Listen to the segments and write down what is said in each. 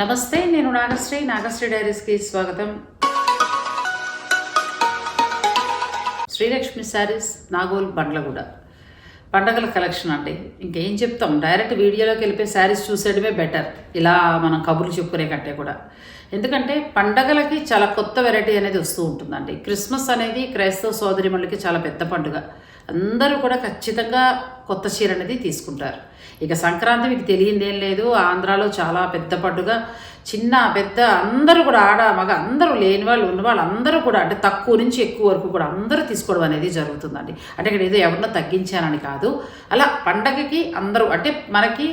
నమస్తే నేను నాగశ్రీ. నాగశ్రీ డైరీస్కి స్వాగతం. శ్రీలక్ష్మి శారీస్ నాగోల్ బండ్లగూడ. పండగల కలెక్షన్ అండి. ఇంకేం చెప్తాం? డైరెక్ట్ వీడియోలోకి వెళ్ళిపోయి శారీస్ చూసేయడమే బెటర్. ఇలా మనం కబుర్లు చెప్పుకునే కంటే కూడా. ఎందుకంటే పండగలకి చాలా కొత్త వెరైటీ అనేది వస్తూ ఉంటుందండి. క్రిస్మస్ అనేది క్రైస్తవ సోదరిమణులకి చాలా పెద్ద పండుగ. అందరూ కూడా ఖచ్చితంగా కొత్త చీర అనేది తీసుకుంటారు. ఇక సంక్రాంతి మీకు తెలియందేం లేదు. ఆంధ్రాలో చాలా పెద్ద పండుగ. చిన్న పెద్ద అందరూ కూడా ఆడ మగ అందరూ లేని వాళ్ళు ఉన్న వాళ్ళు అందరూ కూడా అంటే తక్కువ నుంచి ఎక్కువ వరకు కూడా అందరూ తీసుకోవడం అనేది జరుగుతుందండి. అంటే ఇక్కడ ఏదో ఎవరినో తగ్గించానని కాదు. అలా పండగకి అందరూ అంటే మనకి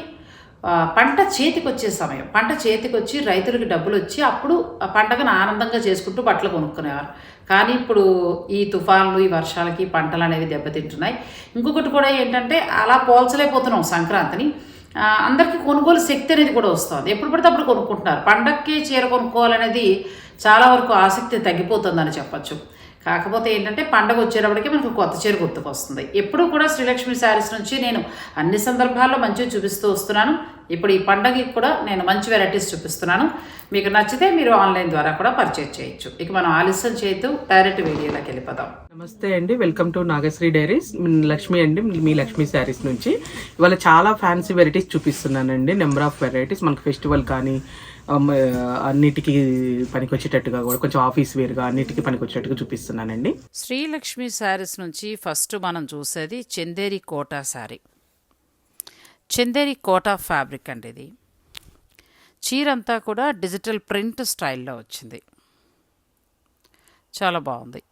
పంట చేతికి వచ్చే సమయం. పంట చేతికి వచ్చి రైతులకి డబ్బులు వచ్చి అప్పుడు ఆ ఆనందంగా చేసుకుంటూ బట్టలు కొనుక్కునేవారు. కానీ ఇప్పుడు ఈ తుఫాన్లు ఈ వర్షాలకి పంటలు అనేవి దెబ్బతింటున్నాయి. ఇంకొకటి కూడా ఏంటంటే అలా పోల్చలేకపోతున్నాం సంక్రాంతిని. అందరికీ కొనుగోలు శక్తి అనేది కూడా వస్తుంది. ఎప్పుడు పడితే అప్పుడు కొనుక్కుంటున్నారు. పండక్కి చీర కొనుక్కోవాలనేది చాలా వరకు ఆసక్తి తగ్గిపోతుందని చెప్పచ్చు. కాకపోతే ఏంటంటే పండగ వచ్చేటప్పటికి మనకు కొత్త చీర గుర్తుకొస్తుంది. ఎప్పుడు కూడా శ్రీలక్ష్మి శారీస్ నుంచి నేను అన్ని సందర్భాల్లో మంచిగా చూపిస్తూ వస్తున్నాను. ఇప్పుడు ఈ పండగకి కూడా నేను మంచి వెరైటీస్ చూపిస్తున్నాను. మీకు నచ్చితే మీరు ఆన్లైన్ ద్వారా కూడా పర్చేజ్ చేయొచ్చు. ఇక మనం ఆలస్యం చేయొద్దు డైరెక్ట్ వీడియోలోకి వెళ్ళిపోదాం. నమస్తే అండి. Welcome to Nagasri diaries. Lakshmi అండి మీ లక్ష్మి శారీస్ నుంచి. ఇవాళ చాలా ఫ్యాన్సీ వెరైటీస్ చూపిస్తున్నానండి. నెంబర్ ఆఫ్ వెరైటీస్ మనకి ఫెస్టివల్ కానీ అన్నిటికీ పనికొచ్చేటట్టుగా కూడా కొంచెం ఆఫీస్ వేర్గా అన్నిటికీ పనికొచ్చేటట్టుగా చూపిస్తున్నానండి. శ్రీలక్ష్మి శారీస్ నుంచి ఫస్ట్ మనం చూసేది చందేరి కోటా శారీ. చందేరి కోటా ఫ్యాబ్రిక్ అండి ఇది. చీర అంతా కూడా డిజిటల్ ప్రింట్ స్టైల్లో వచ్చింది. చాలా బాగుంది.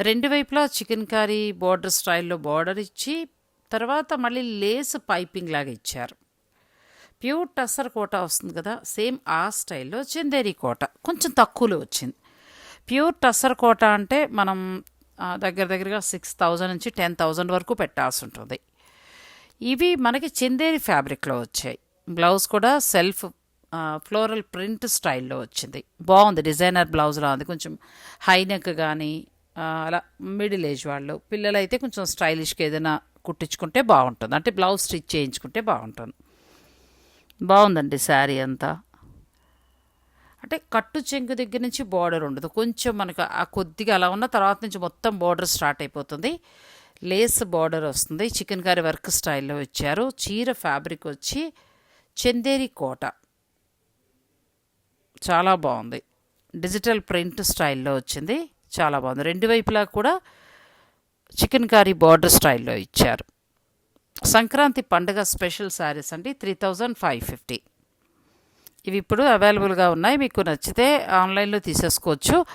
రెండు వైపులా చికెన్ కర్రీ బోర్డర్ స్టైల్లో బోర్డర్ ఇచ్చి తర్వాత మళ్ళీ లేస్ పైపింగ్ లాగా ఇచ్చారు. ప్యూర్ టస్సర్ కోట వస్తుంది కదా సేమ్ ఆ స్టైల్లో చందేరి కోట. కొంచెం తక్కువలో వచ్చింది. ప్యూర్ టస్సర్ కోట అంటే మనం దగ్గర దగ్గరగా సిక్స్ థౌజండ్ నుంచి టెన్ థౌజండ్ వరకు పెట్టాల్సి ఉంటుంది. ఇవి మనకి చందేరి ఫ్యాబ్రిక్లో వచ్చాయి. బ్లౌజ్ కూడా సెల్ఫ్ ఫ్లోరల్ ప్రింట్ స్టైల్లో వచ్చింది. బాగుంది డిజైనర్ బ్లౌజ్లో ఉంది. కొంచెం హైనెక్ కానీ అలా మిడిల్ ఏజ్ వాళ్ళు పిల్లలైతే కొంచెం స్టైలిష్గా ఏదైనా కుట్టించుకుంటే బాగుంటుంది. అంటే బ్లౌజ్ స్టిచ్ చేయించుకుంటే బాగుంటుంది. బాగుందండి శారీ అంతా. అంటే కట్టు చెంగు దగ్గర నుంచి బార్డర్ ఉండదు. కొంచెం మనకు ఆ కొద్దిగా అలా ఉన్న తర్వాత నుంచి మొత్తం బార్డర్ స్టార్ట్ అయిపోతుంది. లేస్ బార్డర్ వస్తుంది. చికెన్ కర్రీ వర్క్ స్టైల్లో ఇచ్చారు. చీర ఫ్యాబ్రిక్ వచ్చి చందేరి కోట. చాలా బాగుంది. డిజిటల్ ప్రింట్ స్టైల్లో వచ్చింది. చాలా బాగుంది. రెండు వైపులా కూడా చికెన్ కర్రీ బార్డర్ స్టైల్లో ఇచ్చారు. సంక్రాంతి పండుగ స్పెషల్ శారీస్ అండి త్రీ థౌజండ్ ఫైవ్ ఫిఫ్టీ. ఇవి ఇప్పుడు అవైలబుల్గా ఉన్నాయి. మీకు నచ్చితే ఆన్లైన్లో తీసేసుకోవచ్చు.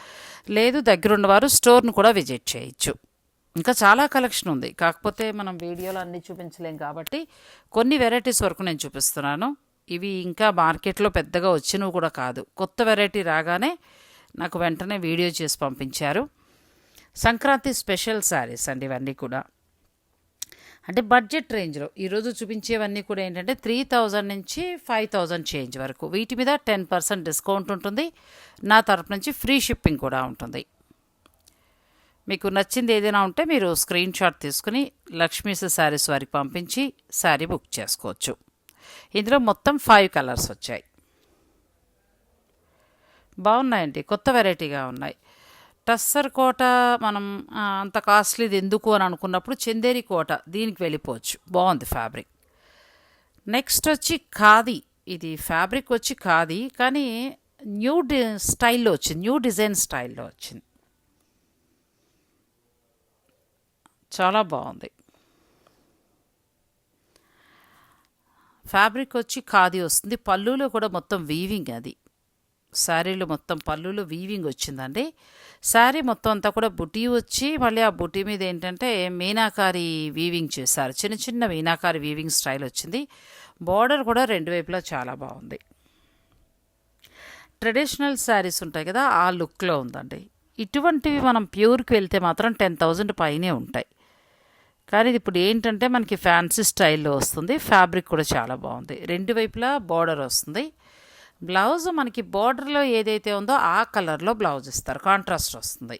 లేదు దగ్గరున్నవారు స్టోర్ను కూడా విజిట్ చేయొచ్చు. ఇంకా చాలా కలెక్షన్ ఉంది. కాకపోతే మనం వీడియోలో అన్నీ చూపించలేం కాబట్టి కొన్ని వెరైటీస్ వరకు నేను చూపిస్తున్నాను. ఇవి ఇంకా మార్కెట్లో పెద్దగా వచ్చినవి కూడా కాదు. కొత్త వెరైటీ రాగానే నాకు వెంటనే వీడియో చేసి పంపించారు. సంక్రాంతి స్పెషల్ శారీస్ అండి ఇవన్నీ కూడా. అంటే బడ్జెట్ రేంజ్లో. ఈరోజు చూపించేవన్నీ కూడా ఏంటంటే త్రీ థౌజండ్ నుంచి ఫైవ్ థౌజండ్ చేంజ్ వరకు. వీటి మీద టెన్ పర్సెంట్ డిస్కౌంట్ ఉంటుంది. నా తరపు నుంచి ఫ్రీ షిప్పింగ్ కూడా ఉంటుంది. మీకు నచ్చింది ఏదైనా ఉంటే మీరు స్క్రీన్ షాట్ తీసుకుని లక్ష్మీస్ శారీస్ వారికి పంపించి శారీ బుక్ చేసుకోవచ్చు. ఇందులో మొత్తం ఫైవ్ కలర్స్ వచ్చాయి. బాగున్నాయండి. కొత్త వెరైటీగా ఉన్నాయి. టస్సర్ కోట మనం అంత కాస్ట్లీది ఎందుకు అని అనుకున్నప్పుడు చందేరి కోట దీనికి వెళ్ళిపోవచ్చు. బాగుంది ఫ్యాబ్రిక్. నెక్స్ట్ వచ్చి ఖాదీ. ఇది ఫ్యాబ్రిక్ వచ్చి ఖాదీ కానీ న్యూ డి స్టైల్లో వచ్చింది. న్యూ డిజైన్ స్టైల్లో వచ్చింది. చాలా బాగుంది. ఫ్యాబ్రిక్ వచ్చి ఖాదీ వస్తుంది. పళ్ళులో కూడా మొత్తం వీవింగ్ అది. శారీలో మొత్తం పళ్ళులో వీవింగ్ వచ్చిందండి. శారీ మొత్తం అంతా కూడా బుటీ వచ్చి మళ్ళీ ఆ బుటీ మీద ఏంటంటే మీనాకారి వీవింగ్ చేశారు. చిన్న చిన్న మీనాకారి వీవింగ్ స్టైల్ వచ్చింది. బార్డర్ కూడా రెండు వైపులా చాలా బాగుంది. ట్రెడిషనల్ శారీస్ ఉంటాయి కదా ఆ లుక్లో ఉందండి. ఇటువంటివి మనం ప్యూర్కి వెళ్తే మాత్రం టెన్ థౌజండ్ పైనే ఉంటాయి. కానీ ఇది ఇప్పుడు ఏంటంటే మనకి ఫ్యాన్సీ స్టైల్లో వస్తుంది. ఫ్యాబ్రిక్ కూడా చాలా బాగుంది. రెండు వైపులా బార్డర్ వస్తుంది. బ్లౌజ్ మనకి బార్డర్లో ఏదైతే ఉందో ఆ కలర్లో బ్లౌజ్ ఇస్తారు. కాంట్రాస్ట్ వస్తుంది.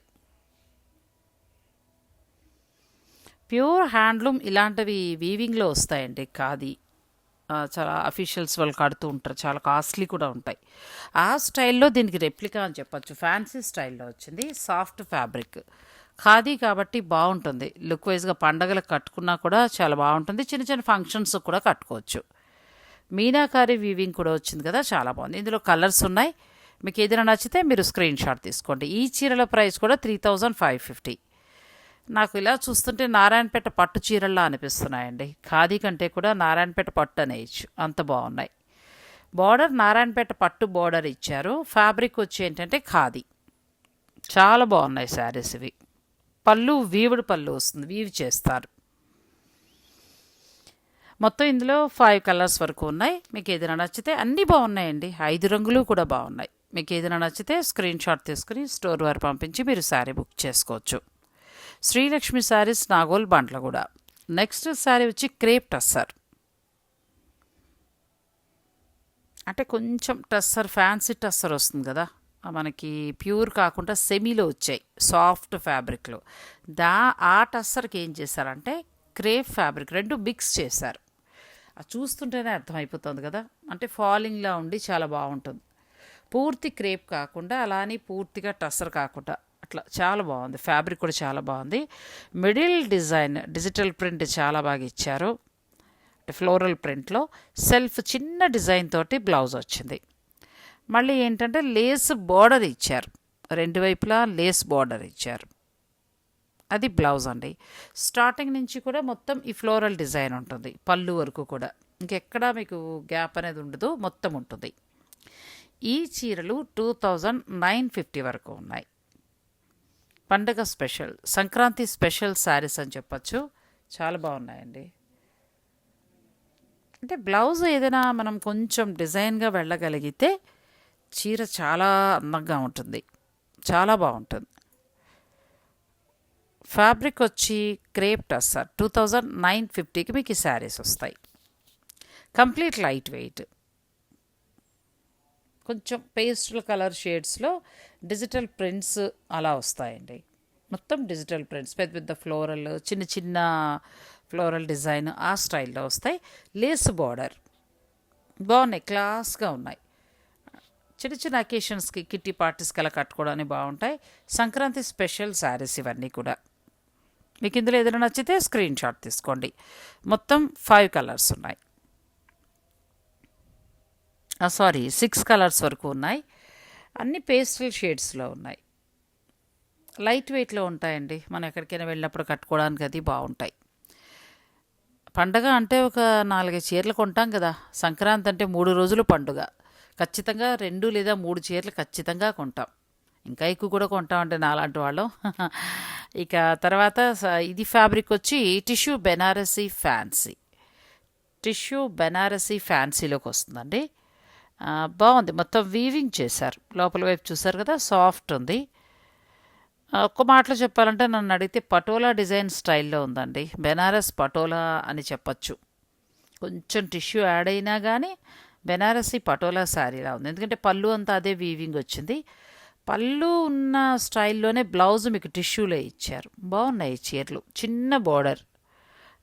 ప్యూర్ హ్యాండ్లూమ్ ఇలాంటివి వీవింగ్లో వస్తాయండి. ఖాదీ. చాలా అఫీషియల్స్ వాళ్ళు కడుతూ ఉంటారు. చాలా కాస్ట్లీ కూడా ఉంటాయి. ఆ స్టైల్లో దీనికి రెప్లికా అని చెప్పచ్చు. ఫ్యాన్సీ స్టైల్లో వచ్చింది. Soft fabric. ఖాదీ కాబట్టి బాగుంటుంది. లుక్ వైజ్గా పండగలకు కట్టుకున్నా కూడా చాలా బాగుంటుంది. చిన్న చిన్న ఫంక్షన్స్ కూడా కట్టుకోవచ్చు. మీనాకారి వీవింగ్ కూడా వచ్చింది కదా చాలా బాగుంది. ఇందులో కలర్స్ ఉన్నాయి. మీకు ఏదైనా నచ్చితే మీరు స్క్రీన్ షాట్ తీసుకోండి. ఈ చీరల ప్రైస్ కూడా త్రీ థౌజండ్ ఫైవ్ ఫిఫ్టీ నాకు ఇలా చూస్తుంటే నారాయణపేట పట్టు చీరల్లా అనిపిస్తున్నాయండి. ఖాదీ కంటే కూడా నారాయణపేట పట్టు అనేయచ్చు అంత బాగున్నాయి. బార్డర్ నారాయణపేట పట్టు బార్డర్ ఇచ్చారు. ఫ్యాబ్రిక్ వచ్చి ఏంటంటే ఖాదీ. చాలా బాగున్నాయి శారీస్ ఇవి. పళ్ళు వీవుడు పళ్ళు వస్తుంది. వీవ్ చేస్తారు. మొత్తం ఇందులో ఫైవ్ కలర్స్ వరకు ఉన్నాయి. మీకు ఏదైనా నచ్చితే అన్నీ బాగున్నాయండి. ఐదు రంగులు కూడా బాగున్నాయి. మీకు ఏదైనా నచ్చితే స్క్రీన్ షాట్ తీసుకుని స్టోర్ వారు పంపించి మీరు శారీ బుక్ చేసుకోవచ్చు. Srilakshmi sarees Nagole Bandlaguda next saree వచ్చి క్రేప్ టస్సర్ అంటే కొంచెం టస్సర్ ఫ్యాన్సీ టస్సర్ వస్తుంది కదా. మనకి ప్యూర్ కాకుండా సెమీలో వచ్చాయి. సాఫ్ట్ ఫ్యాబ్రిక్లో దా ఆ టస్సర్కి ఏం చేశారంటే క్రేప్ ఫ్యాబ్రిక్ రెండు మిక్స్ చేశారు. చూస్తుంటేనే అర్థమైపోతుంది కదా. అంటే ఫాలింగ్లా ఉండి చాలా బాగుంటుంది. పూర్తి క్రేప్ కాకుండా అలానే పూర్తిగా టస్సర్ కాకుండా అట్లా చాలా బాగుంది. ఫ్యాబ్రిక్ కూడా చాలా బాగుంది. మిడిల్ డిజైన్ డిజిటల్ ప్రింట్ చాలా బాగా ఇచ్చారు. అంటే ఫ్లోరల్ ప్రింట్లో సెల్ఫ్ చిన్న డిజైన్ తోటి బ్లౌజ్ వచ్చింది. మళ్ళీ ఏంటంటే లేస్ బార్డర్ ఇచ్చారు. రెండు వైపులా లేస్ బార్డర్ ఇచ్చారు. అది బ్లౌజ్ అండి. స్టార్టింగ్ నుంచి కూడా మొత్తం ఈ ఫ్లోరల్ డిజైన్ ఉంటుంది. పళ్ళు వరకు కూడా. ఇంకెక్కడా మీకు గ్యాప్ అనేది ఉండదు. మొత్తం ఉంటుంది. ఈ చీరలు టూ థౌజండ్ నైన్ ఫిఫ్టీ వరకు ఉన్నాయి. పండగ స్పెషల్ సంక్రాంతి స్పెషల్ శారీస్ అని చెప్పచ్చు. చాలా బాగున్నాయండి. అంటే బ్లౌజ్ ఏదైనా మనం కొంచెం డిజైన్గా వెళ్ళగలిగితే చీర చాలా అందంగా ఉంటుంది. చాలా బాగుంటుంది. ఫ్యాబ్రిక్ వచ్చి crepe tussar two thousand nine ఫిఫ్టీకి మీకు ఈ శారీస్ వస్తాయి. Complete light weight. కొంచెం పేస్టల్ కలర్ షేడ్స్లో డిజిటల్ ప్రింట్స్ అలా వస్తాయండి. మొత్తం డిజిటల్ ప్రింట్స్ పెద్ద పెద్ద ఫ్లోరల్ చిన్న చిన్న ఫ్లోరల్ డిజైన్ ఆ స్టైల్లో వస్తాయి. లేస్ బార్డర్ బాగున్నాయి క్లాస్గా ఉన్నాయి. చిన్న చిన్న అకేషన్స్కి కిట్టి పార్టీస్కి అలా కట్టుకోవడానికి బాగుంటాయి. సంక్రాంతి స్పెషల్ శారీస్ ఇవన్నీ కూడా. మీకు ఇందులో ఏదైనా నచ్చితే స్క్రీన్ షాట్ తీసుకోండి. మొత్తం ఫైవ్ కలర్స్ ఉన్నాయి. సారీ సిక్స్ కలర్స్ వరకు ఉన్నాయి. అన్ని పేస్టల్ షేడ్స్లో ఉన్నాయి. లైట్ వెయిట్లో ఉంటాయండి. మనం ఎక్కడికైనా వెళ్ళినప్పుడు కట్టుకోవడానికి అది బాగుంటాయి. పండగ అంటే ఒక నాలుగైదు చీరలు కొంటాం కదా. సంక్రాంతి అంటే మూడు రోజులు పండుగ. ఖచ్చితంగా రెండు లేదా మూడు చీరలు ఖచ్చితంగా కొంటాం. ఇంకా ఎక్కువ కూడా కొంటాం నాలాంటి వాళ్ళు. ఇక తర్వాత ఇది ఫ్యాబ్రిక్ వచ్చి tissue Banarasi fancy. Tissue Banarasi ఫ్యాన్సీలోకి వస్తుందండి. బాగుంది. మొత్తం వీవింగ్ చేశారు. లోపల వైపు చూసారు కదా సాఫ్ట్ ఉంది. ఒక్క మాటలో చెప్పాలంటే నన్ను అడిగితే పటోలా డిజైన్ స్టైల్లో ఉందండి. బెనారస్ పటోలా అని చెప్పచ్చు. కొంచెం టిష్యూ యాడ్ అయినా కానీ బెనారసీ పటోలా శారీలా ఉంది. ఎందుకంటే పళ్ళు అంతా అదే వీవింగ్ వచ్చింది. పళ్ళు ఉన్న స్టైల్లోనే బ్లౌజ్ మీకు టిష్యూలో ఇచ్చారు. బాగున్నాయి చీరలు. చిన్న బార్డర్.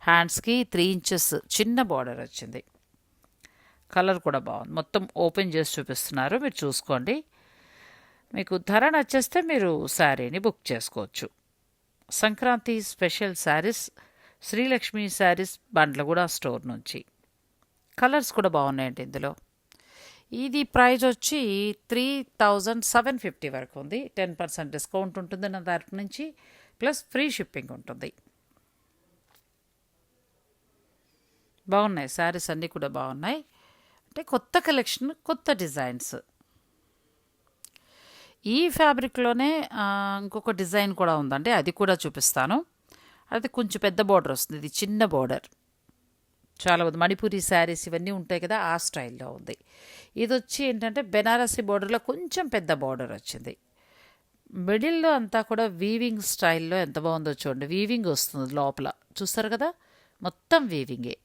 హ్యాండ్స్కి త్రీ ఇంచెస్ చిన్న బార్డర్ వచ్చింది. కలర్ కూడా బాగుంది. మొత్తం ఓపెన్ చేసి చూపిస్తున్నారు. మీరు చూసుకోండి. మీకు ధర నచ్చేస్తే మీరు శారీని బుక్ చేసుకోవచ్చు. Sankranti special sarees Srilakshmi sarees Bandlaguda store నుంచి. కలర్స్ కూడా బాగున్నాయండి ఇందులో. ఇది ప్రైజ్ వచ్చి త్రీ థౌజండ్ సెవెన్ ఫిఫ్టీ వరకు ఉంది. టెన్ పర్సెంట్ డిస్కౌంట్ ఉంటుంది నా తరపు నుంచి. ప్లస్ ఫ్రీ షిప్పింగ్ ఉంటుంది. బాగున్నాయి. శారీస్ అన్నీ కూడా బాగున్నాయి. అంటే కొత్త కలెక్షన్ కొత్త డిజైన్స్. ఈ ఫ్యాబ్రిక్లోనే ఇంకొక డిజైన్ కూడా ఉందండి అది కూడా చూపిస్తాను. అది కొంచెం పెద్ద బార్డర్ వస్తుంది. ఇది చిన్న బార్డర్. చాలా ఉంది. మణిపూరి శారీస్ ఇవన్నీ ఉంటాయి కదా ఆ స్టైల్లో ఉంది. ఇది వచ్చి ఏంటంటే బెనారసీ బార్డర్లో కొంచెం పెద్ద బార్డర్ వచ్చింది. మిడిల్లో అంతా కూడా వీవింగ్ స్టైల్లో ఎంత బాగుందో చూడండి. వీవింగ్ వస్తుంది లోపల. చూస్తారు కదా? మొత్తం వీవింగే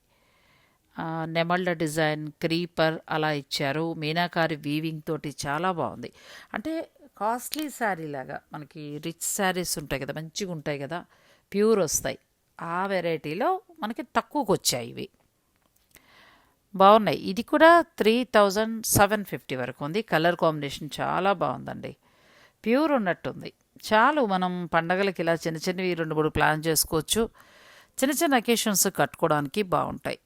నెమళ్ళ డిజైన్ క్రీపర్ అలా ఇచ్చారు. మీనాకారి వీవింగ్ తోటి చాలా బాగుంది. అంటే కాస్ట్లీ శారీ లాగా మనకి రిచ్ శారీస్ ఉంటాయి కదా మంచిగా ఉంటాయి కదా ప్యూర్ వస్తాయి. ఆ వెరైటీలో మనకి తక్కువకి వచ్చాయి ఇవి. బాగున్నాయి. ఇది కూడా త్రీ థౌజండ్ సెవెన్ ఫిఫ్టీ వరకు ఉంది. కలర్ కాంబినేషన్ చాలా బాగుందండి. ప్యూర్ ఉన్నట్టుంది. చాలు మనం పండగలకి ఇలా చిన్న చిన్నవి రెండు మూడు ప్లాన్ చేసుకోవచ్చు. చిన్న చిన్న అకేషన్స్ కట్టుకోవడానికి బాగుంటాయి.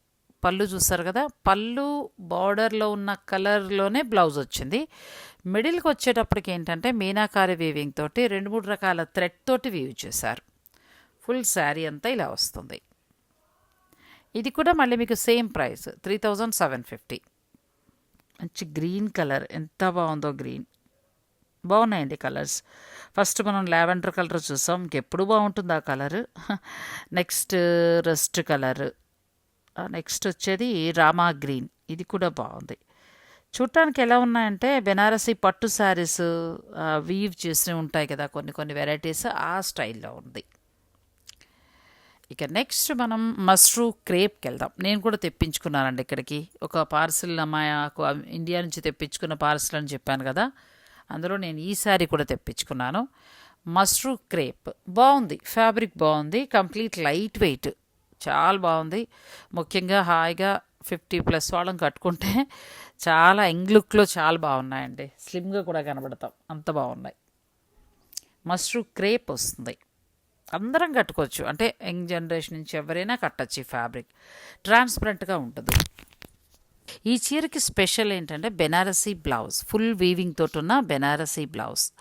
పళ్ళు చూస్తారు కదా పళ్ళు బార్డర్లో ఉన్న కలర్లోనే బ్లౌజ్ వచ్చింది. మిడిల్కి వచ్చేటప్పటికి ఏంటంటే మీనాకారి వీవింగ్ తోటి రెండు మూడు రకాల థ్రెడ్ తోటి వీవ్ చేశారు. ఫుల్ శారీ అంతా ఇలా వస్తుంది. ఇది కూడా మళ్ళీ మీకు same price three thousand seven fifty. మంచి గ్రీన్ కలర్ ఎంత బాగుందో గ్రీన్. బాగున్నాయండి కలర్స్. ఫస్ట్ మనం లావెండర్ కలర్ చూసాం. ఇంకెప్పుడు బాగుంటుంది ఆ colour? Next rust colour. Next వచ్చేది రామా గ్రీన్. ఇది కూడా బాగుంది. చూడటానికి ఎలా ఉన్నాయంటే బెనారసీ పట్టు శారీస్ వీవ్ చేసి ఉంటాయి కదా కొన్ని కొన్ని వెరైటీస్ ఆ స్టైల్లో ఉంది. ఇక నెక్స్ట్ మనం మష్రూ క్రేప్కి వెళ్దాం. నేను కూడా తెప్పించుకున్నానండి ఇక్కడికి. ఒక పార్సిల్ మాకు ఇండియా నుంచి తెప్పించుకున్న పార్సిల్ అని చెప్పాను కదా. అందులో నేను ఈసారి కూడా తెప్పించుకున్నాను. మష్రూ క్రేప్. బాగుంది. ఫ్యాబ్రిక్ బాగుంది. Complete light weight. చాలా బాగుంది. ముఖ్యంగా హాయిగా ఫిఫ్టీ ప్లస్ వాళ్ళం కట్టుకుంటే చాలా యంగ్ లుక్లో చాలా బాగున్నాయండి. స్లిమ్గా కూడా కనబడతాం. అంత బాగున్నాయి. మష్రూ క్రేప్ వస్తుంది. అందరం కట్టుకోవచ్చు. అంటే యంగ్ జనరేషన్ నుంచి ఎవరైనా కట్టచ్చు ఈ ఫ్యాబ్రిక్. ట్రాన్స్పరెంట్గా ఉంటుంది. ఈ చీరకి స్పెషల్ ఏంటంటే బెనారసీ బ్లౌజ్. ఫుల్ వీవింగ్ తోటి ఉన్న బెనారసీ బ్లౌజ్.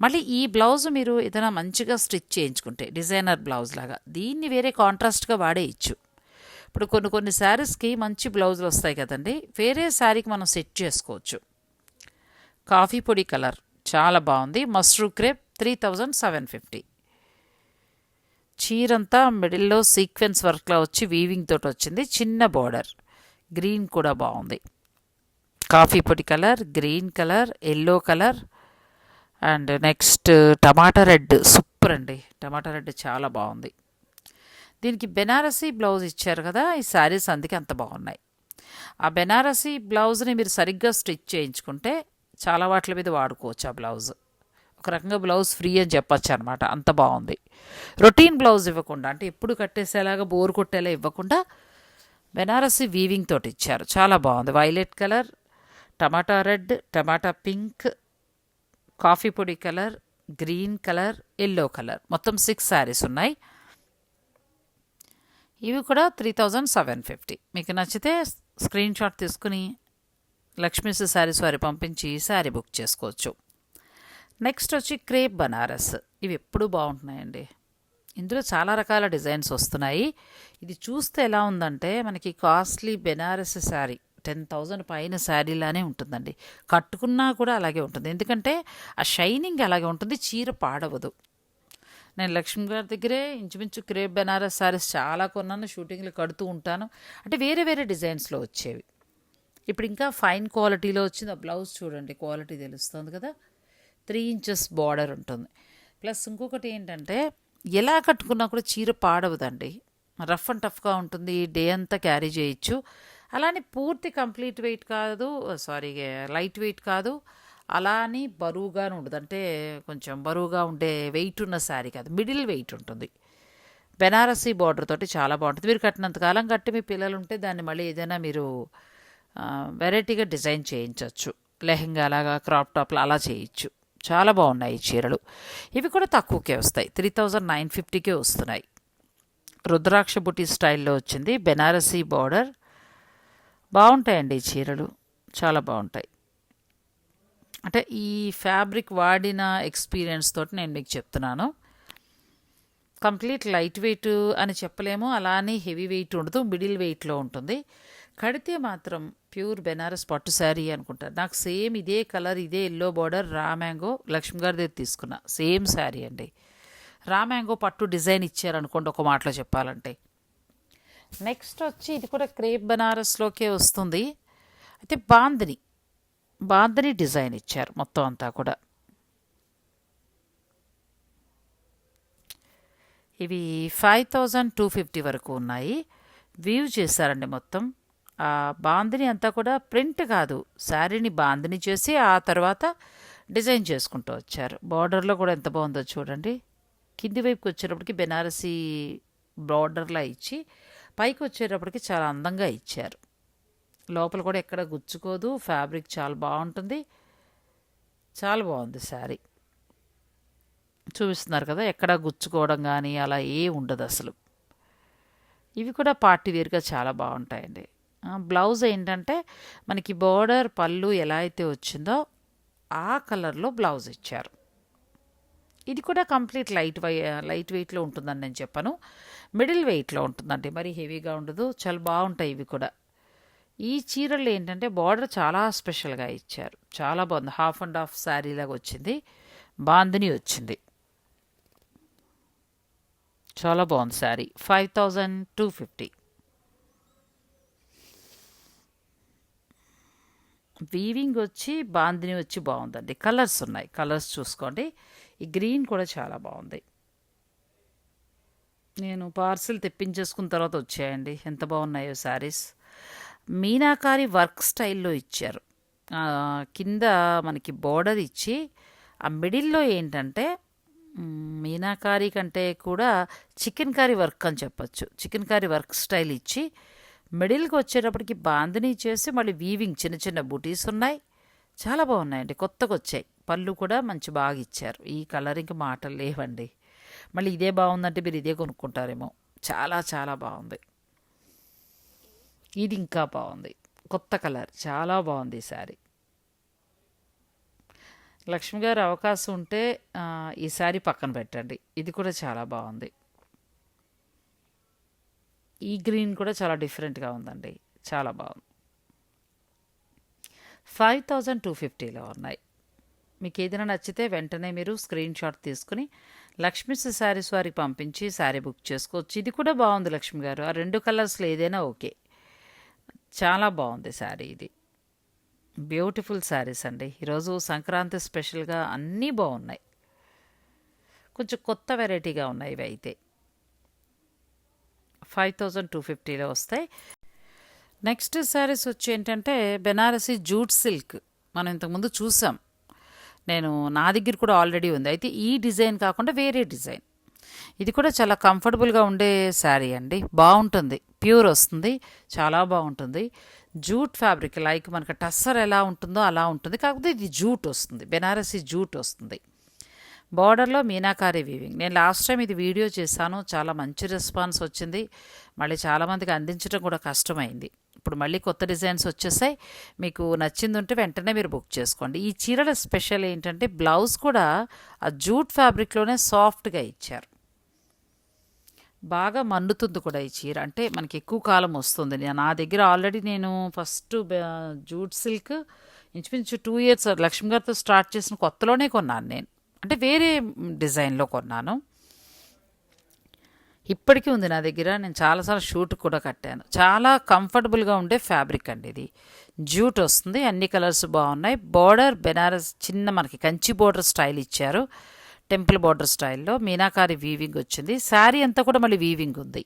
మళ్ళీ ఈ బ్లౌజ్ మీరు ఏదైనా మంచిగా స్టిచ్ చేయించుకుంటే డిజైనర్ బ్లౌజ్ లాగా దీన్ని వేరే కాంట్రాస్ట్గా వాడేయచ్చు. ఇప్పుడు కొన్ని కొన్ని శారీస్కి మంచి బ్లౌజులు వస్తాయి కదండి. వేరే శారీకి మనం సెట్ చేసుకోవచ్చు. కాఫీ పొడి కలర్. చాలా బాగుంది. Mashru crepe three thousand seven fifty. చీరంతా మిడిల్లో సీక్వెన్స్ వర్క్లో వచ్చి వీవింగ్ తోటి వచ్చింది. చిన్న బార్డర్ గ్రీన్ కూడా బాగుంది. కాఫీ పొడి colour green colour yellow colour and next tomato red. Super అండి. టమాటా రెడ్ చాలా బాగుంది. దీనికి బెనారసీ బ్లౌజ్ ఇచ్చారు కదా ఈ శారీస్ అందుకే అంత బాగున్నాయి. ఆ బెనారసీ బ్లౌజ్ని మీరు సరిగ్గా స్టిచ్ చేయించుకుంటే చాలా వాటి మీద వాడుకోవచ్చు ఆ బ్లౌజ్. ఒక రకంగా బ్లౌజ్ ఫ్రీ అని చెప్పొచ్చు అనమాట అంత బాగుంది. రొటీన్ బ్లౌజ్ ఇవ్వకుండా అంటే ఎప్పుడు కట్టేసేలాగా బోర్ కొట్టేలా ఇవ్వకుండా బెనారసి వీవింగ్ తోటి ఇచ్చారు. చాలా బాగుంది. Violet colour tomato red tomato pink coffee పొడి colour green colour yellow colour మొత్తం సిక్స్ శారీస్ ఉన్నాయి. ఇవి కూడా త్రీ థౌజండ్ సెవెన్ ఫిఫ్టీ మీకు నచ్చితే స్క్రీన్ షాట్ తీసుకుని లక్ష్మీశ్రీ శారీస్ వారి పంపించి శారీ బుక్ చేసుకోవచ్చు. నెక్స్ట్ వచ్చి క్రేప్ బనారస్. ఇవి ఎప్పుడూ బాగుంటున్నాయండి. ఇందులో చాలా రకాల డిజైన్స్ వస్తున్నాయి. ఇది చూస్తే ఎలా ఉందంటే మనకి costly Banaras saree ten thousand పైన శారీలానే ఉంటుందండి. కట్టుకున్నా కూడా అలాగే ఉంటుంది. ఎందుకంటే ఆ షైనింగ్ అలాగే ఉంటుంది చీర పాడవదు. నేను లక్ష్మి గారి దగ్గరే ఇంచుమించు క్రేప్ బెనారస్ శారీస్ చాలా కొన్నాను షూటింగ్లు కడుతూ ఉంటాను. అంటే వేరే వేరే డిజైన్స్లో వచ్చేవి. ఇప్పుడు ఇంకా ఫైన్ క్వాలిటీలో వచ్చింది. ఆ బ్లౌజ్ చూడండి క్వాలిటీ తెలుస్తుంది కదా. త్రీ ఇంచెస్ బార్డర్ ఉంటుంది. ప్లస్ ఇంకొకటి ఏంటంటే ఎలా కట్టుకున్నా కూడా చీర పాడవదండి. రఫ్ అండ్ టఫ్గా ఉంటుంది డే అంతా క్యారీ చేయొచ్చు. అలానే పూర్తి కంప్లీట్ వెయిట్ కాదు సారీ లైట్ వెయిట్ కాదు అలా అని బరువుగా ఉండదు. అంటే కొంచెం బరువుగా ఉండే వెయిట్ ఉన్న శారీ కాదు మిడిల్ వెయిట్ ఉంటుంది. బెనారసీ బార్డర్ తోటి చాలా బాగుంటుంది. మీరు కట్టినంత కాలం కట్టి మీ పిల్లలు ఉంటే దాన్ని మళ్ళీ ఏదైనా మీరు వెరైటీగా డిజైన్ చేయించవచ్చు లెహెంగా అలాగా క్రాప్ టాప్లు అలా చేయొచ్చు. చాలా బాగున్నాయి ఈ చీరలు. ఇవి కూడా తక్కువకే వస్తాయి. త్రీ థౌజండ్ నైన్ ఫిఫ్టీకే వస్తున్నాయి. రుద్రాక్ష బుటీ స్టైల్లో వచ్చింది. బెనారసీ బార్డర్. బాగుంటాయండి ఈ చీరలు. చాలా బాగుంటాయి. అంటే ఈ ఫ్యాబ్రిక్ వాడిన ఎక్స్పీరియన్స్ తోటి నేను మీకు చెప్తున్నాను. కంప్లీట్ లైట్ వెయిట్ అని చెప్పలేము. అలానే హెవీ వెయిట్ ఉండదు. మిడిల్ వెయిట్లో ఉంటుంది. కడితే మాత్రం ప్యూర్ బెనారస్ పట్టు శారీ అనుకుంటా. నాకు సేమ్ ఇదే కలర్ ఇదే yellow border raw mango Lakshmi గారి దగ్గర తీసుకున్నా. సేమ్ శారీ అండి. రా మ్యాంగో పట్టు డిజైన్ ఇచ్చారనుకోండి ఒక మాటలో చెప్పాలంటే. నెక్స్ట్ వచ్చి ఇది కూడా క్రేప్ బనారస్లోకే వస్తుంది. అయితే బాందిని బాందిని డిజైన్ ఇచ్చారు మొత్తం అంతా కూడా. ఇవి ఫైవ్ థౌజండ్ టూ ఫిఫ్టీ వరకు ఉన్నాయి. వ్యూ చేశారండి మొత్తం. ఆ బాందిని అంతా కూడా ప్రింట్ కాదు. శారీని బాందిని చేసి ఆ తర్వాత డిజైన్ చేసుకుంటూ వచ్చారు. బార్డర్లో కూడా ఎంత బాగుందో చూడండి. కింది వైపుకి వచ్చేటప్పటికి బెనారసీ బార్డర్లా ఇచ్చి పైకి వచ్చేటప్పటికి చాలా అందంగా ఇచ్చారు. లోపల కూడా ఎక్కడ గుచ్చుకోదు. ఫ్యాబ్రిక్ చాలా బాగుంటుంది. చాలా బాగుంది శారీ. చూపిస్తున్నారు కదా ఎక్కడ గుచ్చుకోవడం కానీ అలా ఏ ఉండదు అసలు. ఇవి కూడా పార్టీ వేర్గా చాలా బాగుంటాయండి. బ్లౌజ్ ఏంటంటే మనకి బోర్డర్ పళ్ళు ఎలా అయితే వచ్చిందో ఆ కలర్లో బ్లౌజ్ ఇచ్చారు. ఇది కూడా కంప్లీట్ లైట్ వై లైట్ వెయిట్లో ఉంటుందని నేను చెప్పాను. మిడిల్ వెయిట్లో ఉంటుందండి. మరి హెవీగా ఉండదు. చాలా బాగుంటాయి ఇవి కూడా. ఈ చీరలు ఏంటంటే బార్డర్ చాలా స్పెషల్గా ఇచ్చారు. చాలా బాగుంది. హాఫ్ అండ్ హాఫ్ శారీ లాగా వచ్చింది. బాందిని వచ్చింది. చాలా బాగుంది saree. Five thousand two fifty. Weaving వచ్చి బాందిని వచ్చి బాగుందండి. కలర్స్ ఉన్నాయి. కలర్స్ చూసుకోండి. ఈ గ్రీన్ కూడా చాలా బాగుంది. నేను పార్సిల్ తెప్పించేసుకున్న తర్వాత వచ్చాయండి. ఎంత బాగున్నాయో శారీస్. మీనాకారి వర్క్ స్టైల్లో ఇచ్చారు. కింద మనకి బోర్డర్ ఇచ్చి ఆ మిడిల్లో ఏంటంటే మీనాకారి కంటే కూడా చికెన్ కర్రీ వర్క్ అని చెప్పొచ్చు. చికెన్ కర్రీ వర్క్ స్టైల్ ఇచ్చి మిడిల్కి వచ్చేటప్పటికి బాందిని చేసి మళ్ళీ వీవింగ్ చిన్న చిన్న బూటీస్ ఉన్నాయి. చాలా బాగున్నాయండి. కొత్తగా వచ్చాయి పళ్ళు కూడా మంచి బాగా ఇచ్చారు. ఈ కలర్ ఇంక మాటలు లేవండి. మళ్ళీ ఇదే బాగుందంటే మీరు ఇదే కొనుక్కుంటారేమో. చాలా చాలా బాగుంది. ఇది ఇంకా బాగుంది. కొత్త కలర్. చాలా బాగుంది ఈ శారీ. లక్ష్మి గారు అవకాశం ఉంటే ఈ శారీ పక్కన పెట్టండి. ఇది కూడా చాలా బాగుంది. ఈ గ్రీన్ కూడా చాలా డిఫరెంట్గా ఉందండి. చాలా బాగుంది. ఫైవ్ థౌజండ్ టూ ఫిఫ్టీలో ఉన్నాయి. మీకు ఏదైనా నచ్చితే వెంటనే మీరు స్క్రీన్ షాట్ తీసుకుని లక్ష్మీ శారీస్ వారికి పంపించి శారీ బుక్ చేసుకోవచ్చు. ఇది కూడా బాగుంది లక్ష్మి గారు. ఆ రెండు కలర్స్లో ఏదైనా ఓకే. చాలా బాగుంది శారీ ఇది. బ్యూటిఫుల్ శారీస్ అండి. ఈరోజు సంక్రాంతి స్పెషల్గా అన్నీ బాగున్నాయి. కొంచెం కొత్త వెరైటీగా ఉన్నాయి ఇవి అయితే ఫైవ్ థౌజండ్ టూ ఫిఫ్టీలో వస్తాయి. నెక్స్ట్ శారీస్ వచ్చి ఏంటంటే బెనారసి జూట్ సిల్క్ మనం ఇంతకుముందు చూసాం. నేను నా దగ్గర కూడా ఆల్రెడీ ఉంది. అయితే ఈ డిజైన్ కాకుండా వేరే డిజైన్. ఇది కూడా చాలా కంఫర్టబుల్గా ఉండే శారీ అండి. బాగుంటుంది. ప్యూర్ వస్తుంది. చాలా బాగుంటుంది. జూట్ ఫ్యాబ్రిక్ లైక్ మనకి టస్సర్ ఎలా ఉంటుందో అలా ఉంటుంది. కాకపోతే ఇది జూట్ వస్తుంది. బెనారసి జూట్ వస్తుంది. బార్డర్లో మీనాకారి వీవింగ్ నేను లాస్ట్ టైం ఇది వీడియో చేశాను. చాలా మంచి రెస్పాన్స్ వచ్చింది. మళ్ళీ చాలామందికి అందించడం కూడా కష్టమైంది. ఇప్పుడు మళ్ళీ కొత్త డిజైన్స్ వచ్చేసాయి. మీకు నచ్చింది ఉంటే వెంటనే మీరు బుక్ చేసుకోండి. ఈ చీరల స్పెషల్ ఏంటంటే బ్లౌజ్ కూడా ఆ జూట్ ఫ్యాబ్రిక్లోనే సాఫ్ట్గా ఇచ్చారు. బాగా మన్నుతుంది కూడా ఈ చీర. అంటే మనకి ఎక్కువ కాలం వస్తుంది. నా దగ్గర ఆల్రెడీ నేను ఫస్ట్ జూట్ సిల్క్ ఇంచుమించు టూ ఇయర్స్ లక్ష్మి గారితో స్టార్ట్ చేసిన కొత్తలోనే కొన్నాను నేను. అంటే వేరే డిజైన్లో కొన్నాను. ఇప్పటికీ ఉంది నా దగ్గర. నేను చాలాసార్లు షూట్ కూడా కట్టాను. చాలా కంఫర్టబుల్గా ఉండే ఫ్యాబ్రిక్ అండి ఇది. జ్యూట్ వస్తుంది. అన్ని కలర్స్ బాగున్నాయి. బార్డర్ బెనారస్ చిన్న మనకి కంచి బార్డర్ స్టైల్ ఇచ్చారు. టెంపుల్ బార్డర్ స్టైల్లో మీనాకారి వీవింగ్ వచ్చింది. శారీ అంతా కూడా మళ్ళీ వీవింగ్ ఉంది.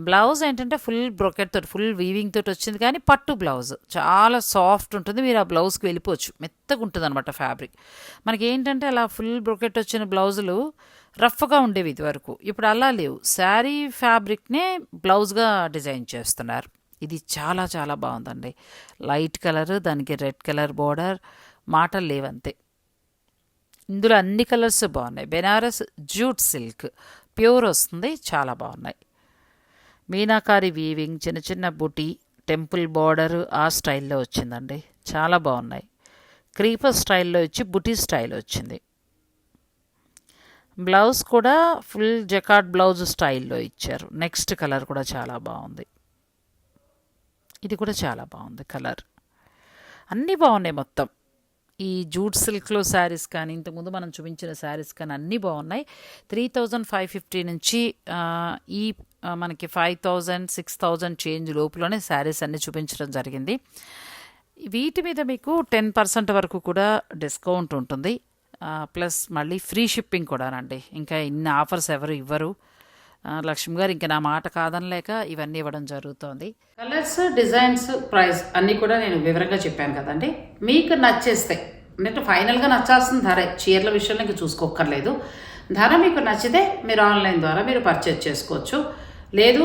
బ్లౌజ్ ఏంటంటే ఫుల్ బ్రొకెట్ తోటి ఫుల్ వీవింగ్ తోటి వచ్చింది కానీ పట్టు బ్లౌజ్. చాలా సాఫ్ట్ ఉంటుంది మీరు ఆ బ్లౌజ్కి వెళ్ళిపోవచ్చు. మెత్తగా ఉంటుంది అనమాట ఫ్యాబ్రిక్ మనకి ఏంటంటే అలా ఫుల్ బ్రొకెట్ వచ్చిన బ్లౌజులు రఫ్గా ఉండేవి ఇదివరకు. ఇప్పుడు అలా లేవు. శారీ ఫ్యాబ్రిక్నే బ్లౌజ్గా డిజైన్ చేస్తున్నారు. ఇది చాలా చాలా బాగుందండి. లైట్ కలర్ దానికి రెడ్ కలర్ బోర్డర్ మాటలు లేవంతే. ఇందులో అన్ని కలర్స్ బాగున్నాయి. బెనారస్ జూట్ సిల్క్ ప్యూర్ వస్తుంది చాలా బాగున్నాయి. మీనాకారి వీవింగ్ చిన్న చిన్న బుటీ టెంపుల్ బార్డర్ ఆ స్టైల్లో వచ్చిందండి. చాలా బాగున్నాయి. క్రీపర్ స్టైల్లో వచ్చి బుటీ స్టైల్ వచ్చింది. బ్లౌజ్ కూడా ఫుల్ జకాట్ బ్లౌజ్ స్టైల్లో ఇచ్చారు. నెక్స్ట్ కలర్ కూడా చాలా బాగుంది. ఇది కూడా చాలా బాగుంది కలర్. అన్నీ బాగున్నాయి మొత్తం. ఈ జూట్ సిల్క్లో శారీస్ కానీ ఇంతకుముందు మనం చూపించిన శారీస్ కానీ అన్నీ బాగున్నాయి. త్రీ థౌజండ్ ఫైవ్ ఫిఫ్టీ నుంచి ఈ మనకి five thousand six thousand change లోపులోనే saris అన్నీ చూపించడం జరిగింది. వీటి మీద మీకు టెన్ పర్సెంట్ వరకు కూడా డిస్కౌంట్ ఉంటుంది. ప్లస్ మళ్ళీ ఫ్రీ షిప్పింగ్ కూడానండి. ఇంకా ఇన్ని ఆఫర్స్ ఎవరు ఇవ్వరు. లక్ష్మి గారు ఇంకా నా మాట కాదనలేక ఇవన్నీ ఇవ్వడం జరుగుతోంది. కలర్స్ డిజైన్స్ ప్రైస్ అన్నీ కూడా నేను వివరంగా చెప్పాను కదండి. మీకు నచ్చేస్తే అంటే ఫైనల్గా నచ్చాల్సిన ధరే చీరల విషయంలో ఇంకా చూసుకోక్కర్లేదు. ధర మీకు నచ్చితే మీరు ఆన్లైన్ ద్వారా మీరు పర్చేజ్ చేసుకోవచ్చు. లేదు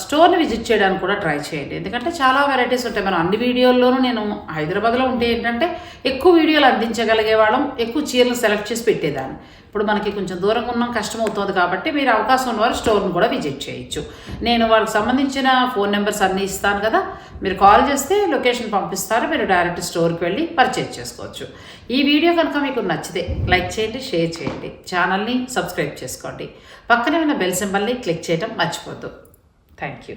స్టోర్ని విజిట్ చేయడానికి కూడా ట్రై చేయండి. ఎందుకంటే చాలా వెరైటీస్ ఉంటాయి. మనం అన్ని వీడియోల్లోనూ నేను హైదరాబాద్లో ఉంటే ఏంటంటే ఎక్కువ వీడియోలు అందించగలిగే వాళ్ళం ఎక్కువ చీరలు సెలెక్ట్ చేసి పెట్టేదాన్ని. ఇప్పుడు మనకి కొంచెం దూరంగా ఉన్నాం కష్టం అవుతుంది కాబట్టి మీరు అవకాశం ఉన్నవారు స్టోర్ని కూడా విజిట్ చేయొచ్చు. నేను వాళ్ళకి సంబంధించిన ఫోన్ నెంబర్స్ అన్నీ ఇస్తాను కదా మీరు కాల్ చేస్తే లొకేషన్ పంపిస్తారు మీరు డైరెక్ట్ స్టోర్కి వెళ్ళి పర్చేజ్ చేసుకోవచ్చు. ఈ వీడియో కనుక మీకు నచ్చితే లైక్ చేయండి షేర్ చేయండి ఛానల్ని సబ్స్క్రైబ్ చేసుకోండి. పక్కనే ఉన్న బెల్ సింబల్ని క్లిక్ చేయడం మర్చిపోద్దు. Thank you.